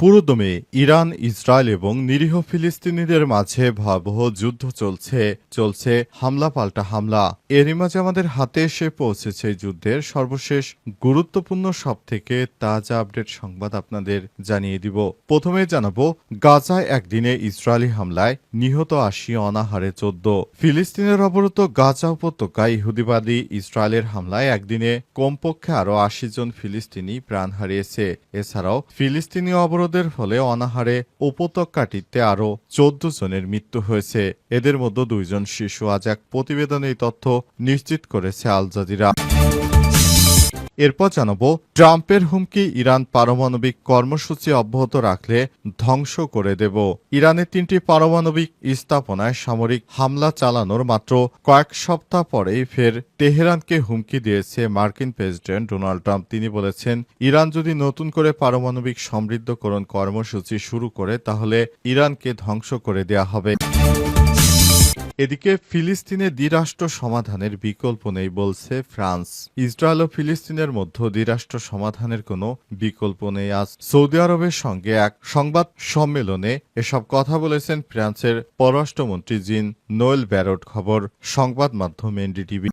পুরোদমে Iran, Israel এবং নিরীহ ফিলিস্তিনিদের মাঝে ভয়াবহ যুদ্ধ চলছে চলছে হামলা পাল্টা হামলা। এরই মাঝে আমাদের হাতে এসে পৌঁছেছে যুদ্ধের সর্বশেষ গুরুত্বপূর্ণ সব থেকে তাজা আপডেট সংবাদ আপনাদের জানিয়ে দিব। প্রথমে জানাব, গাজায় একদিনে ইসরায়েলি হামলায় নিহত আশি, অনাহারে চোদ্দ। ফিলিস্তিনের অবরত গাজা উপত্যকায় ইহুদিবাদী ইসরায়েলের হামলায় একদিনে কমপক্ষে আরও আশি জন ফিলিস্তিনি প্রাণ হারিয়েছে। এছাড়াও ফিলিস্তিনি অবরোধের ফলে অনাহারে উপত্যকাটিতে আরও চোদ্দ জনের মৃত্যু হয়েছে। এদের মধ্যে দুইজন শিশু। আজ এক প্রতিবেদনে এই তথ্য নিশ্চিত করেছে আল জাজিরা। এরপর জানাব, ট্রাম্পের হুমকি ইরান পারমাণবিক কর্মসূচি অব্যাহত রাখলে ধ্বংস করে দেব। ইরানের তিনটি পারমাণবিক স্থাপনায় সামরিক হামলা চালানোর মাত্র কয়েক সপ্তাহ পরেই ফের তেহরানকে হুমকি দিয়েছে মার্কিন প্রেসিডেন্ট ডোনাল্ড ট্রাম্প। তিনি বলেছেন, ইরান যদি নতুন করে পারমাণবিক সমৃদ্ধকরণ কর্মসূচি শুরু করে, তাহলে ইরানকে ধ্বংস করে দেয়া হবে। এদিকে ফিলিস্তিনে দ্বিরাষ্ট্র সমাধানের বিকল্প নেই বলছে ফ্রান্স। ইসরায়েল ও ফিলিস্তিনের মধ্যে দ্বিরাষ্ট্র সমাধানের কোনো বিকল্প নেই। আজ সৌদি আরবের সঙ্গে এক সংবাদ সম্মেলনে এসব কথা বলেছেন ফ্রান্সের পররাষ্ট্রমন্ত্রী জিন নোয়েল ব্যারট। খবর সংবাদ মাধ্যম এনডিটিভি।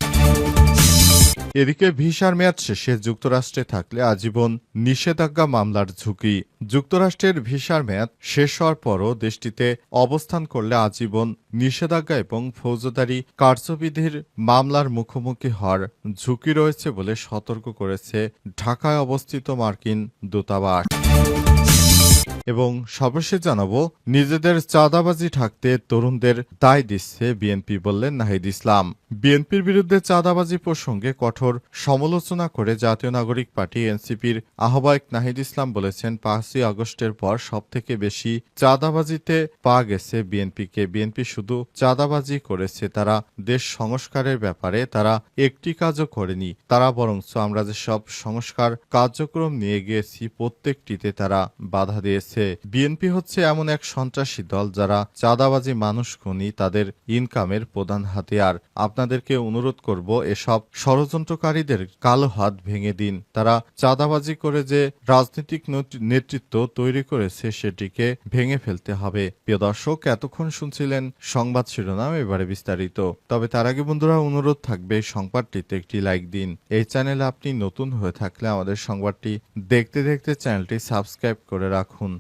এদিকে ভিসার মেয়াদ শেষে যুক্তরাষ্ট্রে থাকলে আজীবন নিষেধাজ্ঞা মামলার ঝুঁকি। যুক্তরাষ্ট্রের ভিসার মেয়াদ শেষ হওয়ার পরও দেশটিতে অবস্থান করলে আজীবন নিষেধাজ্ঞা এবং ফৌজদারি কার্যবিধির মামলার মুখোমুখি হওয়ার ঝুঁকি রয়েছে বলে সতর্ক করেছে ঢাকায় অবস্থিত মার্কিন দূতাবাস। এবং সর্বশেষ জানাব, নিজেদের চাঁদাবাজি ঢাকতে তরুণদের দায় দিচ্ছে বিএনপি বললেন নাহিদ ইসলাম। বিএনপির বিরুদ্ধে চাঁদাবাজি প্রসঙ্গে কঠোর সমালোচনা করে জাতীয় নাগরিক পার্টি এনসিপির আহ্বায়ক নাহিদ ইসলাম বলেছেন, পাঁচই আগস্টের পর সবথেকে বেশি চাঁদাবাজিতে পা গেছে বিএনপিকে। বিএনপি শুধু চাঁদাবাজি করেছে, তারা দেশ সংস্কারের ব্যাপারে তারা একটি কাজও করেনি। তারা বরঞ্চ আমরা যে সব সংস্কার কার্যক্রম নিয়ে গিয়েছি, প্রত্যেকটিতে তারা বাধা দিয়েছে। বিএনপি হচ্ছে এমন এক সন্ত্রাসী দল যারা চাঁদাবাজি মানুষ খুনি তাদের ইনকামের প্রধান হাতিয়ার। আপনাদেরকে অনুরোধ করব, এসব ষড়যন্ত্রকারীদের কালো হাত ভেঙে দিন। তারা চাঁদাবাজি করে যে রাজনৈতিক নেতৃত্ব তৈরি করেছে সেটিকে ভেঙে ফেলতে হবে। প্রিয় দর্শক, এতক্ষণ শুনছিলেন সংবাদ শিরোনাম, এবারে বিস্তারিত। তবে তার আগে বন্ধুরা, অনুরোধ থাকবে সংবাদটিতে একটি লাইক দিন। এই চ্যানেলে আপনি নতুন হয়ে থাকলে আমাদের সংবাদটি দেখতে দেখতে চ্যানেলটি সাবস্ক্রাইব করে রাখুন।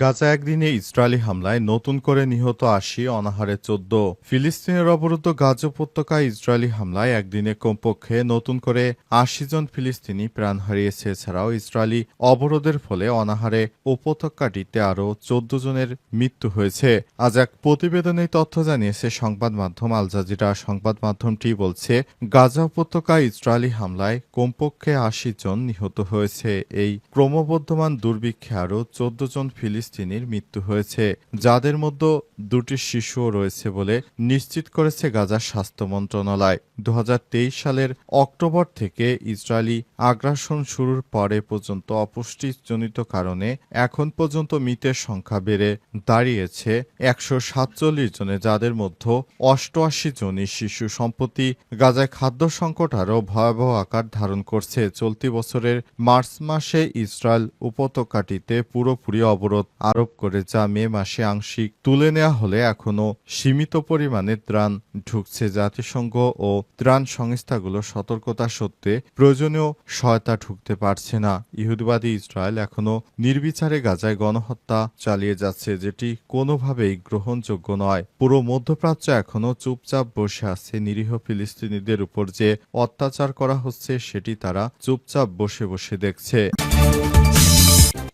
গাজা একদিনে ইসরায়েলি হামলায় নতুন করে নিহত আশি, অনাহারে চোদ্দ। ফিলিস্তিনের অবরুদ্ধ গাজা উপত্যকায় ইসরায়েলি হামলায় একদিনে কমপক্ষে নতুন করে আশি জন ফিলিস্তিনি প্রাণ হারিয়েছে। এছাড়াও ইসরায়েলি অবরোধের ফলে অনাহারে উপত্যকাটিতে আরও চোদ্দ জনের মৃত্যু হয়েছে। আজ এক প্রতিবেদনে তথ্য জানিয়েছে সংবাদ মাধ্যম আল জাজিরা। সংবাদ মাধ্যমটি বলছে, গাজা উপত্যকায় ইসরায়েলি হামলায় কমপক্ষে আশি জন নিহত হয়েছে। এই ক্রমবর্ধমান দুর্ভিক্ষে আরও চোদ্দ জন ফিলিস্তিনির মৃত্যু হয়েছে। যাদের মধ্যে দুটি শিশুও রয়েছে বলে নিশ্চিত করেছে গাজার স্বাস্থ্য মন্ত্রণালয়। দু হাজার তেইশ সালের অক্টোবর থেকে ইসরায়েলি আগ্রাসন শুরুর পরে পর্যন্ত অপুষ্টিজনিত কারণে এখন পর্যন্ত মৃতের সংখ্যা বেড়ে দাঁড়িয়েছে একশো সাতচল্লিশ জনে, যাদের মধ্যে অষ্টআশি জনই শিশু। সম্প্রতি গাজায় খাদ্য সংকট আরও ভয়াবহ আকার ধারণ করছে। চলতি বছরের মার্চ মাসে ইসরায়েল উপত্যকাটিতে পুরোপুরি অবরোধ আরোপ করে যা মে মাসে আংশিক তুলে নেওয়া হলে এখনও সীমিত পরিমাণে ত্রাণ ঢুকছে জাতিসংঘ ও ত্রাণ সংস্থাগুলো সতর্কতা সত্ত্বে প্রয়োজনীয় সহায়তা ঢুকতে পারছে না। ইহুদিবাদী ইসরায়েল এখনও নির্বিচারে গাজায় গণহত্যা চালিয়ে যাচ্ছে, যেটি কোনোভাবেই গ্রহণযোগ্য নয়। পুরো মধ্যপ্রাচ্য এখনও চুপচাপ বসে আছে। নিরীহ ফিলিস্তিনিদের উপর যে অত্যাচার করা হচ্ছে, সেটি তারা চুপচাপ বসে বসে দেখছে।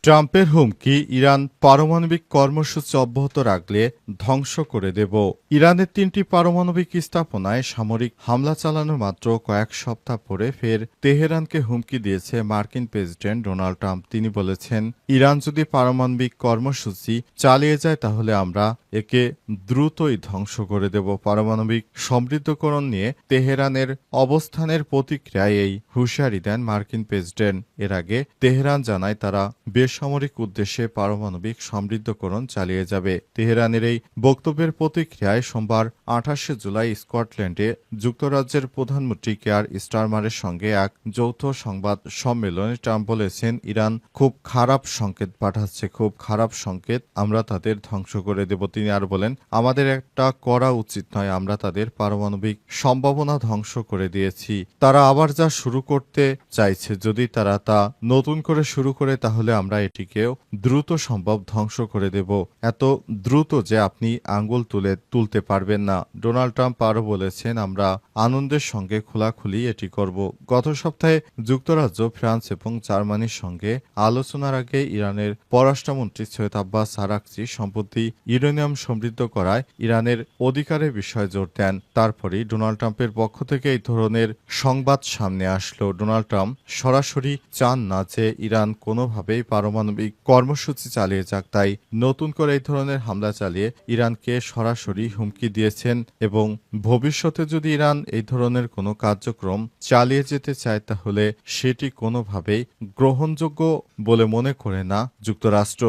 ট্রাম্পের হুমকি ইরান পারমাণবিক কর্মসূচি অব্যাহত রাখলে ধ্বংস করে দেব। ইরানের তিনটি পারমাণবিক স্থাপনায় সামরিক হামলা চালানোর মাত্র কয়েক সপ্তাহ পরে ফের তেহরানকে হুমকি দিয়েছে মার্কিন প্রেসিডেন্ট ডোনাল্ড ট্রাম্প। তিনি বলেছেন, ইরান যদি পারমাণবিক কর্মসূচি চালিয়ে যায় তাহলে আমরা একে দ্রুতই ধ্বংস করে দেব পারমাণবিক সমৃদ্ধকরণ নিয়ে তেহরানের অবস্থানের প্রতিক্রিয়ায় এই হুঁশিয়ারি দেন মার্কিন প্রেসিডেন্ট। এর আগে তেহরান জানায় তারা বেসামরিক উদ্দেশ্যে পারমাণবিক সমৃদ্ধকরণ চালিয়ে যাবে। তেহরানের এই বক্তব্যের প্রতিক্রিয়ায় সোমবার আঠাশে জুলাই স্কটল্যান্ডে যুক্তরাজ্যের প্রধানমন্ত্রী কেয়ার স্টারমারের সঙ্গে এক যৌথ সংবাদ সম্মেলনে ট্রাম্প বলেছেন, ইরান খুব খারাপ সংকেত পাঠাচ্ছে, খুব খারাপ সংকেত, আমরা তাদের ধ্বংস করে দেব। তিনি আর বলেন, আমাদের একটা করা উচিত নয়, আমরা তাদের পারমাণবিক সম্ভাবনা ধ্বংস করে দিয়েছি। তারা আবার যা শুরু করতে চাইছে, যদি তারা তা নতুন করে শুরু করে, তাহলে আমরা এটিকেও দ্রুত সম্ভব ধ্বংস করে দেব। এত দ্রুত যে আপনি আঙ্গুল তুলে তুলতে পারবেন না। ডোনাল্ড ট্রাম্প আরও বলেছেন, আমরা আনন্দের সঙ্গে খোলাখুলি এটি করব। গত সপ্তাহে যুক্তরাজ্য, ফ্রান্স এবং জার্মানির সঙ্গে আলোচনার আগে ইরানের পররাষ্ট্রমন্ত্রী সৈয়দ আব্বাস আরাকচি সম্প্রতি ইউরেনিয়াম সমৃদ্ধ করায় ইরানের অধিকারের বিষয়ে জোর দেন। তারপরেই ডোনাল্ড ট্রাম্পের পক্ষ থেকে এই ধরনের সংবাদ সামনে আসলো। ডোনাল্ড ট্রাম্প সরাসরি চান না যে ইরান কোনোভাবেই পারমাণবিক কর্মসূচি চালিয়ে যাক, তাই নতুন করে এই ধরনের হামলা চালিয়ে ইরানকে সরাসরি হুমকি দিয়েছেন এবং ভবিষ্যতে যদি ইরান এই ধরনের কোনো কার্যক্রম চালিয়ে যেতে চায়, তাহলে সেটি কোনোভাবেই গ্রহণযোগ্য বলে মনে করে না যুক্তরাষ্ট্র।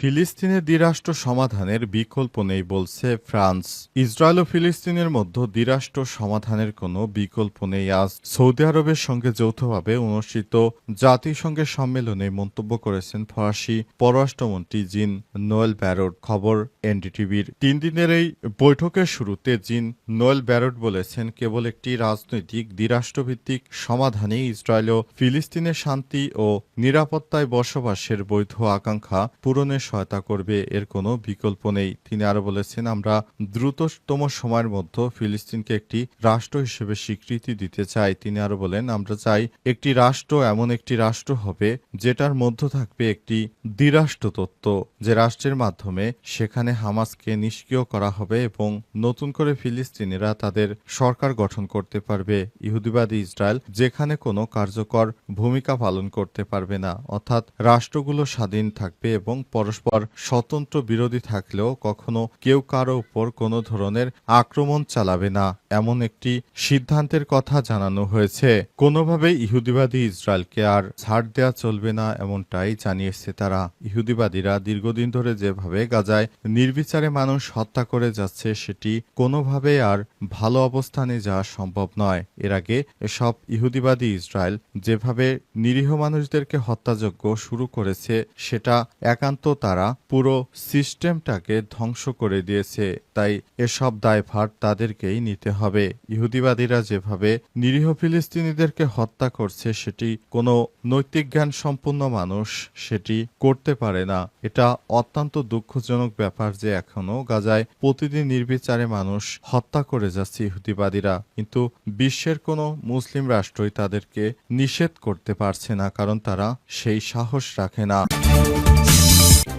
ফিলিস্তিনের দ্বিরাষ্ট্র সমাধানের বিকল্প নেই বলছে ফ্রান্স। ইসরায়েল ও ফিলিস্তিনের মধ্যে দ্বিরাষ্ট্র সমাধানের কোনো বিকল্প নেই আজ। সৌদি আরবের সঙ্গে যৌথভাবে অনুষ্ঠিত জাতিসংঘের সম্মেলনে মন্তব্য করেছেন ফরাসি পররাষ্ট্রমন্ত্রী জিন নোয়েল ব্যারট। খবর এনডিটিভির। তিন দিনের এই বৈঠকের শুরুতে জিন নোয়েল ব্যারট বলেছেন, কেবল একটি রাজনৈতিক দ্বিরাষ্ট্রভিত্তিক সমাধানে ইসরায়েল ও ফিলিস্তিনের শান্তি ও নিরাপত্তায় বসবাসের বৈধ আকাঙ্ক্ষা পূরণের সহায়তা করবে এর কোনো বিকল্প নেই। তিনি আরও বলেছেন, আমরা দ্রুততম সময়ের মধ্যে ফিলিস্তিনকে একটি রাষ্ট্র হিসেবে স্বীকৃতি দিতে চাই। তিনি আরও বলেন, আমরা চাই একটি রাষ্ট্র এমন একটি রাষ্ট্র হবে যেটার মধ্য থাকবে একটি দ্বিরাষ্ট্র তত্ত্ব, যে রাষ্ট্রের মাধ্যমে সেখানে হামাসকে নিষ্ক্রিয় করা হবে এবং নতুন করে ফিলিস্তিনিরা তাদের সরকার গঠন করতে পারবে। ইহুদিবাদী ইসরায়েল যেখানে কোনো কার্যকর ভূমিকা পালন করতে পারবে না, অর্থাৎ রাষ্ট্রগুলো স্বাধীন থাকবে এবং পরস্পর স্বতন্ত্র বিরোধী থাকলেও কখনো কেউ কারও উপর কোনো ধরনের আক্রমণ চালাবে না, এমন একটি সিদ্ধান্তের কথা জানানো হয়েছে। কোনোভাবেই ইহুদিবাদী ইসরায়েলকে আর ছাড় দেওয়া চলবে না, এমনটাই জানিয়েছে তারা। ইহুদিবাদীরা দীর্ঘদিন ধরে যেভাবে গাজায় নির্বিচারে মানুষ হত্যা করে যাচ্ছে, সেটি কোনোভাবে আর ভালো অবস্থানে যাওয়া সম্ভব নয়। এর আগে এসব ইহুদিবাদী ইসরায়েল যেভাবে নিরীহ মানুষদেরকে হত্যাযজ্ঞ শুরু করেছে, সেটা একান্ত তারা পুরো সিস্টেমটাকে ধ্বংস করে দিয়েছে, তাই এসব দায়ভার তাদেরকেই নিতে হবে। ইহুদিবাদীরা যেভাবে নিরীহ ফিলিস্তিনিদেরকে হত্যা করছে, সেটি কোনো নৈতিক জ্ঞান সম্পন্ন মানুষ সেটি করতে পারে না। এটা অত্যন্ত দুঃখজনক ব্যাপার যে এখনও গাজায় প্রতিদিন নির্বিচারে মানুষ হত্যা করে যাচ্ছে ইহুদিবাদীরা। কিন্তু বিশ্বের কোনো মুসলিম রাষ্ট্রই তাদেরকে নিষেধ করতে পারছে না, কারণ তারা সেই সাহস রাখে না।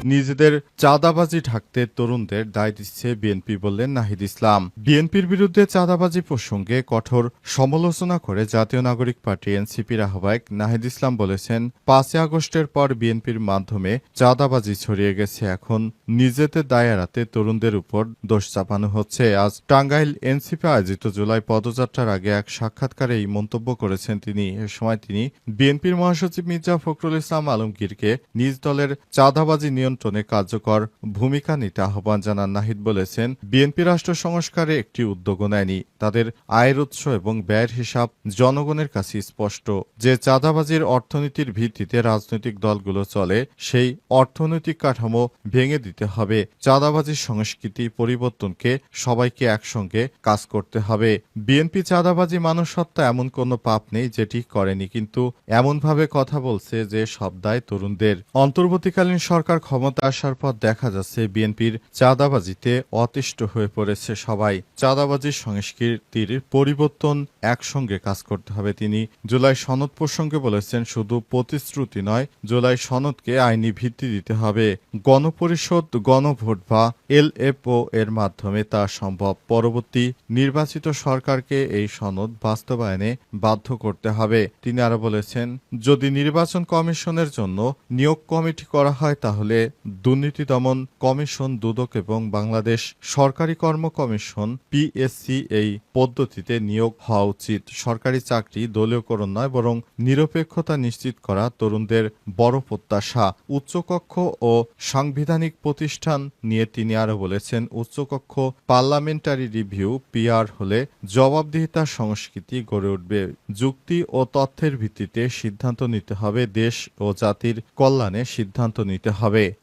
নিজেদের চাঁদাবাজি ঢাকতে তরুণদের দায় দিচ্ছে বিএনপি বললেন নাহিদ ইসলাম। বিএনপির বিরুদ্ধে চাঁদাবাজি প্রসঙ্গে কঠোর সমালোচনা করে জাতীয় নাগরিক পার্টি এনসিপির আহ্বায়ক নাহিদ ইসলাম বলেছেন, পাঁচই আগস্টের পর বিএনপির মাধ্যমে চাঁদাবাজি ছড়িয়ে গেছে। এখন নিজেদের দায় এড়াতে তরুণদের উপর দোষ চাপানো হচ্ছে। আজ টাঙ্গাইল এনসিপি আয়োজিত জুলাই পদযাত্রার আগে এক সাক্ষাৎকারে এই মন্তব্য করেছেন তিনি। এ সময় তিনি বিএনপির মহাসচিব মির্জা ফখরুল ইসলাম আলমগীরকে নিজ দলের চাঁদাবাজি নিয়ন্ত্রণে কার্যকর ভূমিকা নিতে আহ্বান জানান নাহিদ বলেছেন, বিএনপি রাষ্ট্র সংস্কারে একটি উদ্যোগও নেয়নি। তাদের আয়ের উৎস এবং ব্যয়ের হিসাব জনগণের কাছে স্পষ্ট। যে চাঁদাবাজির অর্থনীতির ভিত্তিতে রাজনৈতিক দলগুলো চলে, সেই অর্থনৈতিক কাঠামো ভেঙে দিতে হবে। চাঁদাবাজির সংস্কৃতি পরিবর্তনকে সবাইকে একসঙ্গে কাজ করতে হবে। বিএনপি চাঁদাবাজি মানুষ হত্যা এমন কোনো পাপ নেই যেটি করেনি, কিন্তু এমনভাবে কথা বলছে যে সব দায় তরুণদের। অন্তর্বর্তীকালীন সরকার ক্ষমতা আসার পর দেখা যাচ্ছে বিএনপির চাঁদাবাজিতে অতিষ্ঠ হয়ে পড়েছে সবাই। চাঁদাবাজির সংস্কৃতির পরিবর্তন একসঙ্গে কাজ করতে হবে তিনি। জুলাই সনদ প্রসঙ্গে বলেছেন, শুধু প্রতিশ্রুতি নয়, জুলাই সনদকে আইনি ভিত্তি দিতে হবে। গণপরিষদ, গণভোট বা এলএফও এর মাধ্যমে তা সম্ভব। পরবর্তী নির্বাচিত সরকারকে এই সনদ বাস্তবায়নে বাধ্য করতে হবে। তিনি আরও বলেছেন, যদি নির্বাচন কমিশনের জন্য নিয়োগ কমিটি করা হয় তাহলে দুর্নীতি দমন কমিশন দুদক এবং বাংলাদেশ সরকারি কর্ম কমিশন পিএসসি এই পদ্ধতিতে নিয়োগ হওয়া উচিত। সরকারি চাকরি দলীয়করণ নয়, বরং নিরপেক্ষতা নিশ্চিত করা তরুণদের বড় প্রত্যাশা। উচ্চকক্ষ ও সাংবিধানিক প্রতিষ্ঠান নিয়ে তিনি আরও বলেছেন, উচ্চকক্ষ পার্লামেন্টারি রিভিউ, পিআর হলে জবাবদিহিতার সংস্কৃতি গড়ে উঠবে। যুক্তি ও তথ্যের ভিত্তিতে সিদ্ধান্ত নিতে হবে, দেশ ও জাতির কল্যাণে সিদ্ধান্ত নিতে হবে।